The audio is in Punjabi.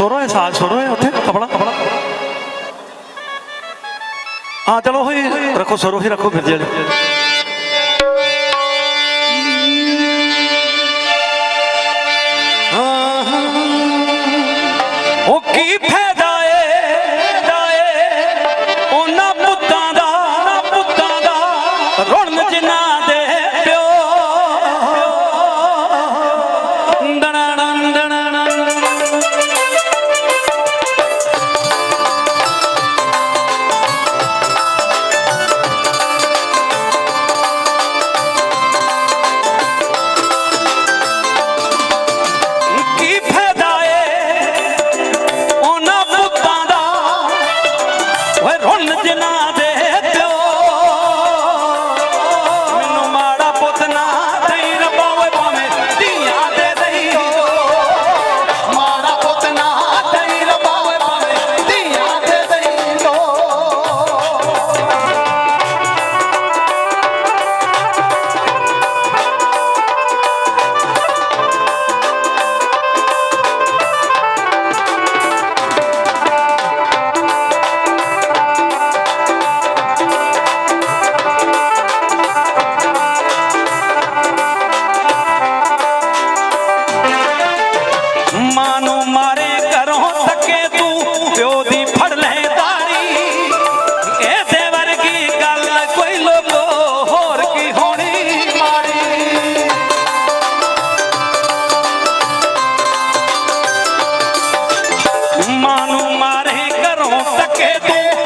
ਸੁਰੋ ਹੈ, ਸਾਲ ਸੁਰੋ ਹੈ ਉੱਥੇ? ਕਪੜਾ ਕਪੜਾ ਹਾਂ, ਚਲੋ ਹੋਈ ਰੱਖੋ ਸੁਰੋ ਹੀ ਰੱਖੋ ਫਿਰ ਜਿਹੜੇ। ਉਹ ਕੀ ਫੇ ਰੁੱਲ ਜਨਾ જવાનું મારે કરો તકે તું.